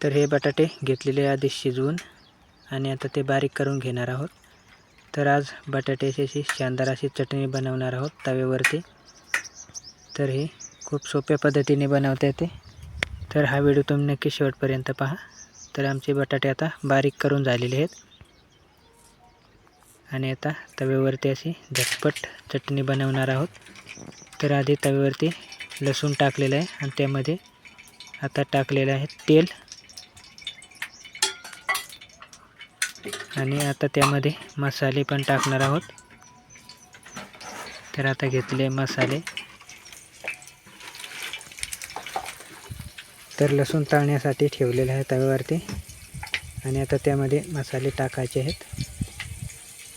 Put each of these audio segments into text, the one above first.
तर हे बटाटे घेतलेले आधी शिजवून. आणि आता ते बारीक करून घेणार आहोत. तर आज बटाट्याची अशी शानदार अशी चटणी बनवणार आहोत तव्यावरती. तर हे खूप सोप्या पद्धतीने बनवता येते. तर हा व्हिडिओ तुम्ही नक्की शेवटपर्यंत पहा. तर आमचे बटाटे आता बारीक करून झालेले आहेत. आणि आता तव्यावरती अशी झटपट चटणी बनवणार आहोत. तर आधी तव्यावरती लसूण टाकलेलं आहे. आणि त्यामध्ये आता टाकलेलं आहे तेल. आणि आता त्यामध्ये मसाले पण टाकणार आहोत. तर आता घेतले मसाले. तर लसूण तळण्यासाठी ठेवलेलं आहे तव्यावरती. आणि आता त्यामध्ये मसाले टाकायचे आहेत.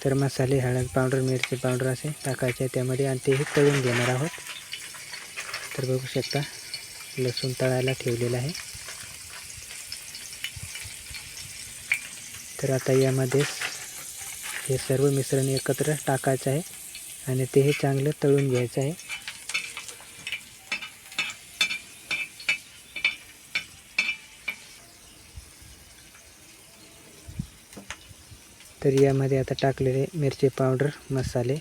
तर मसाले हळद पावडर मिरची पावडर असे टाकायचे त्यामध्ये आणि तेही तळून घेणार आहोत. तर बघू शकता लसूण तळायला ठेवलेलं आहे. तर आता यामध्ये हे सर्व मिश्रण एकत्र टाकायचं आहे आणि तेही चांगलं तळून घ्यायचं आहे. तर यामध्ये आता टाकलेले मिरची पावडर मसाले.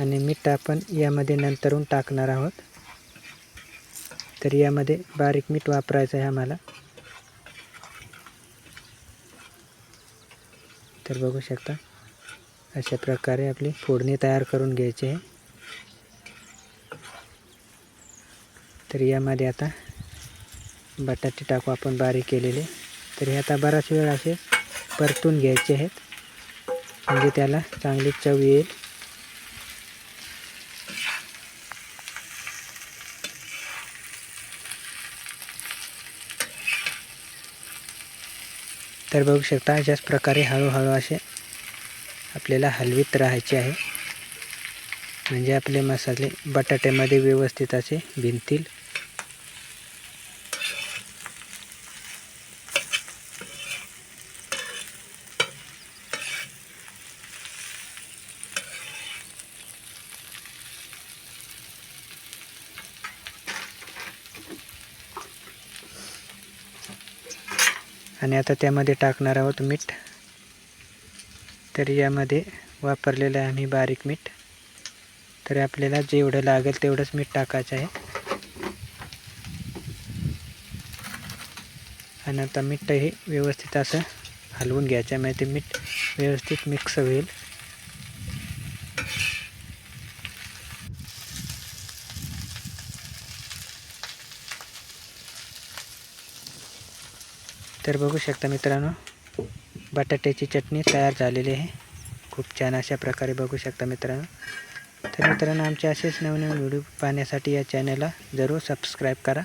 आणि मीठ आपण यामध्ये नंतरून टाकणार आहोत. तर यामध्ये बारीक मीठ वापरायचं आहे आम्हाला. तर बघू शकता अशा प्रकारे आपली फोडणी तयार करून घ्यायची आहे. तर यामध्ये आता बटाटे टाकू आपण बारीक केलेले. तर हे आता बराच वेळ असे परतून घ्यायचे आहेत. म्हणजे त्याला चांगली चव येईल. तर बघू शकता अशाच प्रकारे हळूहळू असे आपल्याला हलवीत राहायचे आहे. म्हणजे आपले मसाले बटाट्यामध्ये व्यवस्थित असे भिनतील आणि आता त्यामध्ये टाकणार आहोत मीठ. तर यामध्ये वापरलेलं आहे आम्ही बारीक मीठ. तर आपल्याला जेवढं लागेल तेवढंच मीठ टाकायचं आहे. आणि आता मीठ हे व्यवस्थित असं हलवून घ्यायचं आहे म्हणजे ते मीठ व्यवस्थित मिक्स होईल. तर बघू शकता मित्रांनो बटाट्याची चटणी तयार झालेली आहे. खूप छान अशा प्रकारे बघू शकता मित्रांनो. तर मित्रांनो आमचे असेच नवनवीन व्हिडिओ पाहण्यासाठी या चॅनलला जरूर सबस्क्राईब करा.